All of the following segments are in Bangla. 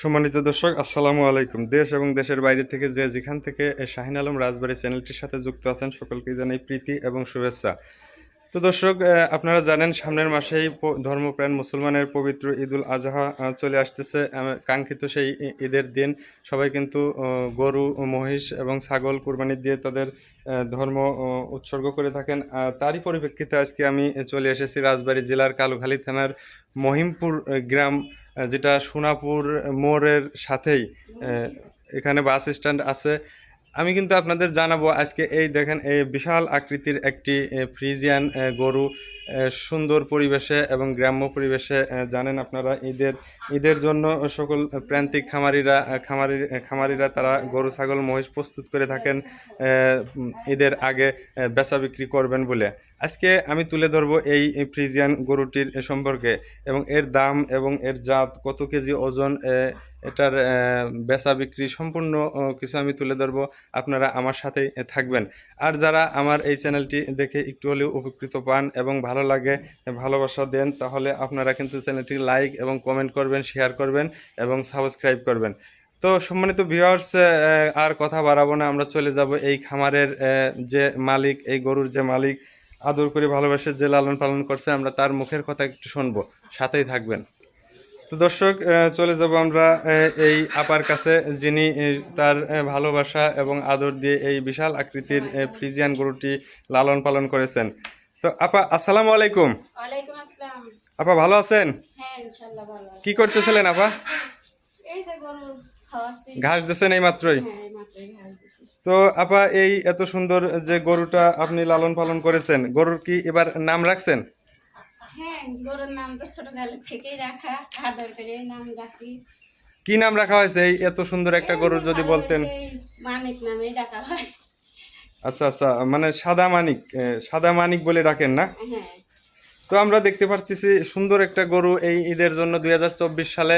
সম্মানিত দর্শক, আসসালামু আলাইকুম। দেশ এবং দেশের বাইরে থেকে যে যেখান থেকে শাহিন আলম রাজবাড়ি চ্যানেলটির সাথে যুক্ত আছেন সকলকে জানাই প্রীতি এবং শুভেচ্ছা। তো দর্শক আপনারা জানেন, সামনের মাসেই ধর্মপ্রাণ মুসলমানের পবিত্র ঈদুল আজহা চলে আসতেছে। কাঙ্ক্ষিত সেই ঈদের দিন। সবাই কিন্তু গরু, মহিষ এবং ছাগল কুরবানি দিয়ে তাদের ধর্ম উৎসর্গ করে থাকেন। তারই পরিপ্রেক্ষিতে আজকে আমি চলে এসেছি রাজবাড়ী জেলার কালুখালী থানার মহিমপুর গ্রাম যেটা সোনাপুর মোড়ের সাথেই এখানে বাস স্ট্যান্ড আছে। আমি কিন্তু আপনাদের জানাব আজকে এই দেখেন, এই বিশাল আকৃতির একটি ফ্রিজিয়ান গরু সুন্দর পরিবেশে এবং গ্রাম্য পরিবেশে জানেন আপনারা, ঈদের ঈদের জন্য সকল প্রান্তিক খামারিরা খামারি খামারিরা তারা গরু, ছাগল, মহিষ প্রস্তুত করে থাকেন ঈদের আগে বেচা বিক্রি করবেন বলে। আজকে আমি তুলে ধরবো এই ফ্রিজিয়ান গরুটির সম্পর্কে এবং এর দাম এবং এর জাত, কত কেজি ওজন এটার বেচা বিক্রি সম্পূর্ণ কিছু আমি তুলে ধরবো। আপনারা আমার সাথেই থাকবেন। আর যারা আমার এই চ্যানেলটি দেখে একটু হলেও উপকৃত পান এবং ভালো লাগে, ভালোবাসা দেন, তাহলে আপনারা কিন্তু চ্যানেলটি লাইক এবং কমেন্ট করবেন, শেয়ার করবেন এবং সাবস্ক্রাইব করবেন। তো সম্মানিত ভিউয়ার্স আর কথা বাড়াবো না, আমরা চলে যাব এই খামারের যে মালিক, এই গরুর যে মালিক আদর করে ভালোবাসে যে লালন পালন করছে আমরা তার মুখের কথা একটু শুনব সাথেই থাকবেন। তো দর্শক চলে যাব আমরা এই আপার কাছে যিনি তার ভালোবাসা এবং আদর দিয়ে এই বিশাল আকৃতির ফ্রিজিয়ান গরুটি লালন পালন করেছেন। তো আপা আসসালামু আলাইকুম। আপা ভালো আছেন? হ্যাঁ। কি করতেছিলেন আপা? ঘাস দিচ্ছেন এই মাত্রই হ্যাঁ এই মাত্রই ঘাস দিছি তো আপা এই এত সুন্দর যে গরুটা আপনি লালন পালন করেছেন গরুর কি এবার নাম রাখছেন? হ্যাঁ গরুর নাম তো ছোটকালের থেকেই রাখা আদর করে নাম রাখি। কি নাম রাখা হয়েছে? এই এত সুন্দর একটা গরুর যদি বলতেন। মানিক নামেই ডাকা হয়। আচ্ছা আচ্ছা মানে সাদা মানিক সাদা মানিক বলে ডাকেন না? হ্যাঁ তো আমরা দেখতে পারতেছি সুন্দর একটা গরু এই ঈদের জন্য দু হাজার চব্বিশ সালে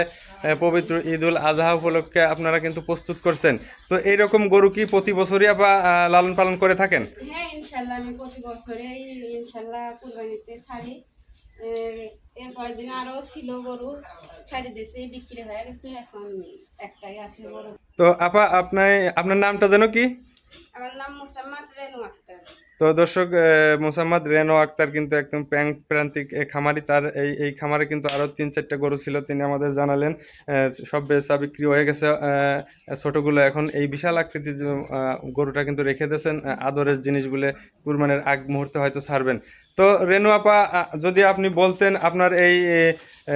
পবিত্র ঈদুল আজহা উপলক্ষে আপনারা কিন্তু প্রস্তুত করছেন। তো এইরকম গরু কি প্রতি বছরই আপা লালন পালন করে থাকেন? হ্যাঁ ইনশাল্লাহ আমি প্রতি ইনশাল্লাহ কুরবানিতে ছাড়ি। এর কয়েকদিন আরও ছিল গরু ছাড়ি দিয়েছে বিক্রি হয়ে গেছে এখন একটাই আছে গরু। তো আপা আপনার আপনার নামটা যেন কি? তো দর্শক মোসাম্মদ রেনো আক্তার কিন্তু একদম প্রাং- প্রান্তিক খামারি। তার এই এই খামারে কিন্তু আরও তিন চারটা গরু ছিল, তিনি আমাদের জানালেন। সব বেচা বিক্রি হয়ে গেছে। ছোটগুলো এখন এই বিশাল আকৃতির গরুটা কিন্তু রেখে দিয়েছেন। আদরের জিনিসগুলো কুরবানের আগ মুহূর্তে হয়তো ছাড়বেন। তো রেনু আপা যদি আপনি বলতেন আপনার এই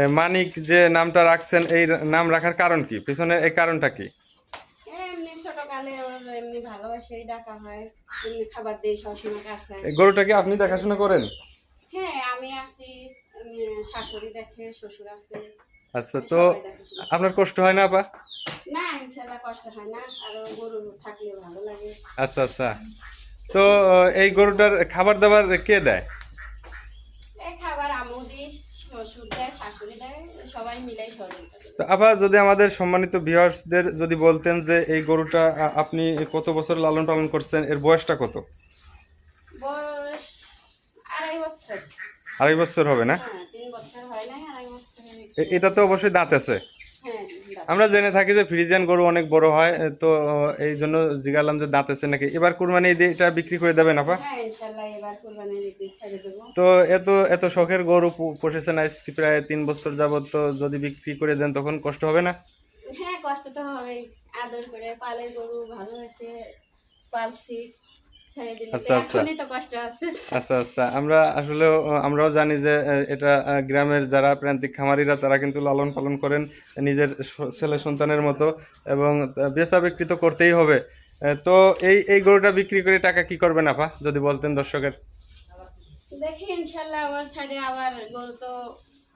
মানিক যে নামটা রাখছেন, এই নাম রাখার কারণ কি? পিছনে এই কারণটা কি? ওর এমনি ভালোবাসেই ডাকা হয় এমনি খাবার দিয়ে সবসময় কাছে এই গরুটাকে আপনি দেখাশোনা করেন? হ্যাঁ আমি আছি শাশুড়ি দেখে শ্বশুর আছে। আচ্ছা তো। আপনার কষ্ট হয় না আপা? না ইনশাল্লাহ কষ্ট হয় না আরও গরু থাকলে ভালো লাগে। আচ্ছা আচ্ছা। তো এই গরুটার খাবার দাবার কে দেয়? এই খাবার আমু দিই শ্বশুর দেয় সবাই মিলাই সহযোগিতা তো আবার যদি আমাদের সম্মানিত ভিউয়ার্সদের যদি বলতেন যে এই গরুটা আপনি কত বছর লালন পালন করছেন এর বয়সটা কত? বয়স আড়াই বছর। আড়াই বছর হবে না? হ্যাঁ এটা তো অবশ্যই দাঁত আছে। হ্যাঁ। আমরা জেনে থাকি যে ফ্রিজিয়ান গরু অনেক বড় হয় তো এই জন্য জিগালাম যে দাঁত আছে নাকি। এবার কুরবানি এটা বিক্রি করে দেবেন আপা? হ্যাঁ ইনশাল্লাহ এবার কোরবানির ঈদে ছেড়ে দেবো। তো এত এত শখের গরু পু- পুষেছেন আজকে প্রায় তিন বছর যাবত তো যদি বিক্রি করে দেন তখন কষ্ট হবে না? হ্যাঁ কষ্ট তো হবেই। আদর করে পালে গরু ভালোবাসে পালছি। আচ্ছা, আচ্ছা। আচ্ছা আচ্ছা। আমরা আসলে আমরাও জানি যে এটা গ্রামের যারা প্রান্তিক খামারিরা তারা কিন্তু লালন পালন করেন নিজের ছেলে সন্তানের মতো এবং বেচা বিক্রি তো করতেই হবে। তো এই এই গরুটা বিক্রি করে টাকা কি করবেন আপা যদি বলতেন দর্শকের? দেখি ইনশাল্লাহ আবার সাইডে আবার গরু তো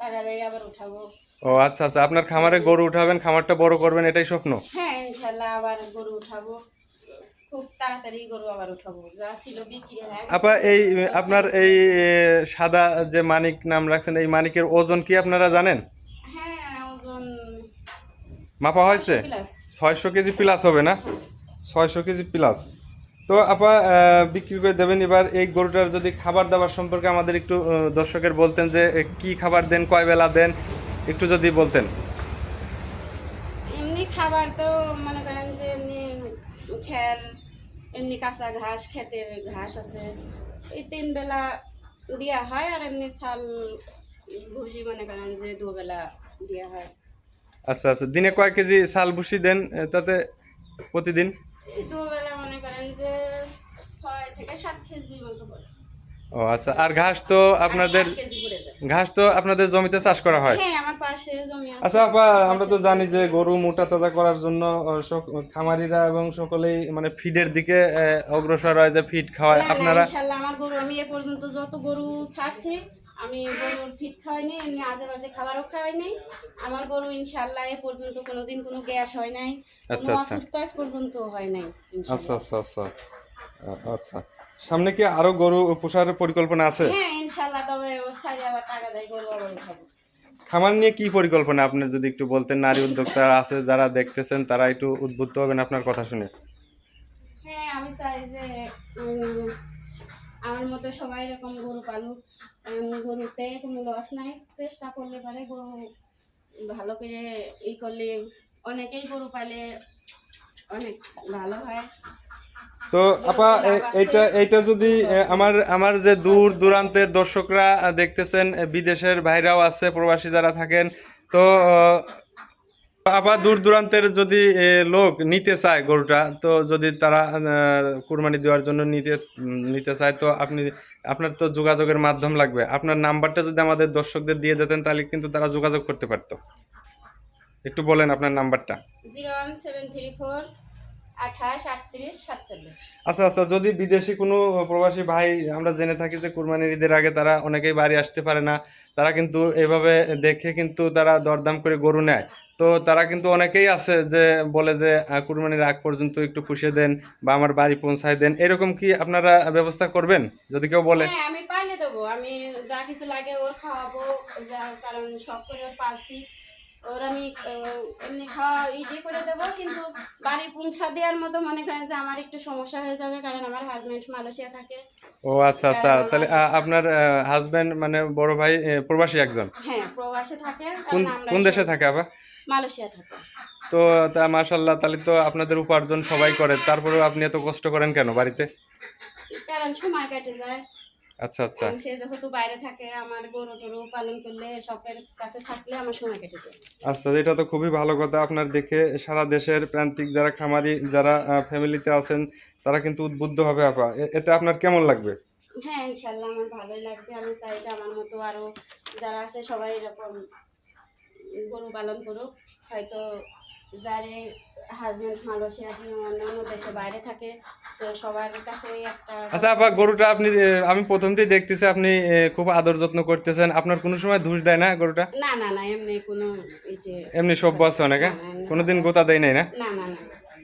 টাকা দিয়ে আবার উঠাবো। ও আচ্ছা আচ্ছা। আপনার খামারে গরু উঠাবেন খামারটা বড় করবেন এটাই স্বপ্ন? হ্যাঁ ইনশাল্লাহ আবার গরু উঠাবো। খুব তাড়াতাড়ি গরু আবার উঠাবো। যা ছিল বিক্রি গেছে। আপা এই আপনার এই সাদা যে মানিক নাম রাখছেন এই মানিকের ওজন কি আপনারা জানেন? হ্যাঁ ওজন মাপা হয়েছে? ছয়শো কেজি প্লাস হবে না? ছয়শো কেজি প্লাস তো আপা বিক্রি করে দেবেন। এবার এই গরুটার যদি খাবার দাবার সম্পর্কে আমাদের একটু দর্শকের বলতেন যে কি খাবার দেন কয় বেলা দেন একটু যদি বলতেন। এমনি খাবার তো মনে করেন যে এমনি খের এমনি কাঁচা ঘাস ক্ষেতের ঘাস আছে। এই তিন বেলা দেওয়া হয় আর এমনি ছাল ভুসি মনে করেন যে দুবেলা দেওয়া হয়। আচ্ছা আচ্ছা। দিনে কয় কেজি চাল ভুসি দেন তাতে প্রতিদিন? দুবেলা মনে করেন যে ছয় থেকে সাত কেজি মতো পড়ে ও আচ্ছা। আর ঘাস তো আপনাদের ঘাস তো আপনাদের জমিতে চাষ করা হয়? হ্যাঁ আচ্ছা আপা আমরা তো জানি যে গরু মোটা তাজা করার জন্য খামারিরা এবং সকলেই মানে ফিডের দিকে অগ্রসর হয় যে ফিড খাওয়ায়। আপনারা আমার গরু আমি এ পর্যন্ত যত গরু ছাড়ছি আমি গরুর ফিট খাওয়াই নাই এমনি আজে বাজে খাবারও খাওয়াই নাই। আমার গরু ইনশাল্লাহ এ পর্যন্ত কোনোদিন কোনো গ্যাস হয় নাই আচ্ছা, কোনো আচ্ছা। অসুস্থ পর্যন্ত হয় নাই আচ্ছা আচ্ছা আচ্ছা। আচ্ছা। সামনে কি আরও গরু পোষার পরিকল্পনা আছে? হ্যাঁ ইনশাল্লাহ তবে আবার টাকা দেয় গরু আবার খাব খামার নিয়ে কি পরিকল্পনা? আপনার যদি একটু বলতেন নারী উদ্যোক্তা আছে যারা দেখতেছেন তারা একটু উদ্বুদ্ধ হবেন আপনার কথা শুনে। হ্যাঁ আমি চাই যে আমার মতো সবাই এরকম গরু পালুক। গরুতে কোনো লস নাই। চেষ্টা করলে পারে গরু ভালো করে ই করলে অনেকেই গরু পালে অনেক ভালো হয়। তো আপা এইটা এইটা যদি আমার আমার যে দূর দূরান্তের দর্শকরা দেখতেছেন বিদেশের বাইরেও আছে, প্রবাসী যারা থাকেন, তো আপা, দূর দূরান্তের যদি লোক নিতে চায় গরুটা, তো যদি তারা কুরবানি দেওয়ার জন্য নিতে নিতে চায়, তো আপনি, আপনার তো যোগাযোগের মাধ্যম লাগবে। আপনার নাম্বারটা যদি আমাদের দর্শকদের দিয়ে দিতেন, তাহলে কিন্তু তারা যোগাযোগ করতে পারতো। একটু বলেন আপনার নাম্বারটা। Zero one seven three four আচ্ছা আচ্ছা যদি বিদেশি কোনো প্রবাসী ভাই আমরা জেনে থাকি যে কুরবানির ঈদের আগে তারা অনেকেই বাড়ি আসতে পারে না তারা কিন্তু এভাবে দেখে কিন্তু তারা দরদাম করে গরু নেয়। তো তারা কিন্তু অনেকেই আছে যে বলে যে কুরবানির আগ পর্যন্ত একটু পুষিয়ে দেন বা আমার বাড়ি পৌঁছায় দেন। এরকম কি আপনারা ব্যবস্থা করবেন? যদি কেউ বলে। হ্যাঁ আমি পাইলে দেবো। আমি যা কিছু লাগে ওর খাওয়াবো কারণ সব করে পালছি। ওর আমি এমনি খাওয়া ইডি করে দেবো কিন্তু বাড়ি পৌঁছা দেওয়ার মতো মনে করেন যে আমার একটু সমস্যা হয়ে যাবে কারণ আমার হাজবেন্ড মালয়েশিয়া থাকে। ও আচ্ছা আচ্ছা তাহলে আপনার হাজবেন্ড মানে বড় ভাই প্রবাসী একজন? হ্যাঁ প্রবাসে থাকে কোন কোন দেশে থাকে আবার? মালয়েশিয়া। থাকে। তো তা মাশাল্লাহ তাহলে তো আপনাদের উপার্জন সবাই করে তারপরেও আপনি এত কষ্ট করেন কেন বাড়িতে? কারণ সময় কেটে যায়। আচ্ছা আচ্ছা। সে যেহেতু বাইরে থাকে আমার গরু টরু পালন করলে সবের কাছে থাকলে আমার সময় কেটে যায়। আচ্ছা এটা তো খুবই ভালো কথা আপনার দেখে। সারা দেশের প্রান্তিক যারা খামারি যারা ফ্যামিলিতে আছেন তারা কিন্তু উদ্বুদ্ধ হবে আপা। এতে আপনার কেমন লাগবে? হ্যাঁ ইনশাল্লাহ আমার ভালোই লাগবে। আমি চাই যে আমার মতো আরও যারা আছে সবাই এরকম গরু পালন করুক। হয়তো যারে হাজবেন্ড মালয়েশিয়া দিয়ে অন্যান্য দেশে বাইরে থাকে তো সবার কাছে একটা আচ্ছা আপা গরুটা আপনি আমি প্রথমতেই দেখতেছি আপনি খুব আদর যত্ন করতেছেন। আপনার কোনো সময় ধুস দেয় না গরুটা? না না না এমনি কোনো এমনি সভ্য আছে অনেকে। কোনোদিন গোতা দেয় নাই না? না না না।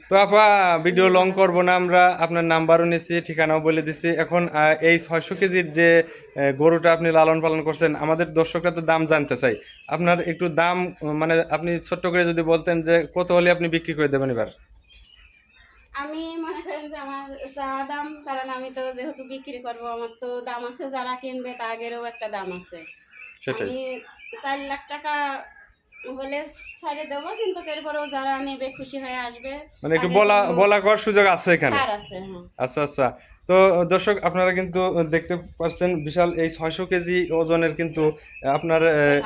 তো আপা ভিডিও লং করব না আমরা। আপনার নাম্বারও নিছি ঠিকানাও বলে দিছি। এখন এই ছয়শো কেজির যে গরুটা আপনি লালন পালন করছেন আমাদের দর্শকরা তো দাম জানতে চাই। আপনার একটু দাম মানে আপনি ছোট্ট করে যদি বলতেন যে কত হলে আপনি বিক্রি করে দেবেন এবার? আমি মনে করেন যে আমার চা দাম কারণ আমি তো যেহেতু বিক্রি করব আমার তো দাম আছে যারা কিনবে তাদেরও একটা দাম আছে। আমি চার লাখ টাকা হলে ছাড়ে দেবো কিন্তু এরপরেও যারা নেবে খুশি হয়ে আসবে। মানে একটু বলা বলা করার সুযোগ আছে এখানে? আছে হ্যাঁ। আচ্ছা আচ্ছা। তো দর্শক, আপনারা কিন্তু দেখতে পাচ্ছেন বিশাল এই ছয়শো কেজি ওজনের কিন্তু আপনার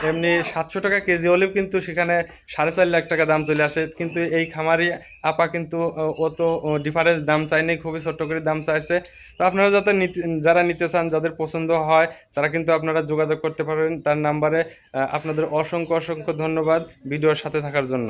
এমনি সাতশো টাকা কেজি হলেও কিন্তু সেখানে সাড়ে চার লাখ টাকা দাম চলে আসে। কিন্তু এই খামারি আপা কিন্তু অত ডিফারেন্স দাম চায়নি, খুবই ছোট্ট করে দাম চাইছে। তো আপনারা যাতে যারা নিতে চান, যাদের পছন্দ হয়, তারা কিন্তু আপনারা যোগাযোগ করতে পারেন। তার নাম্বারে আপনাদের অসংখ্য অসংখ্য ধন্যবাদ ভিডিওর সাথে থাকার জন্য।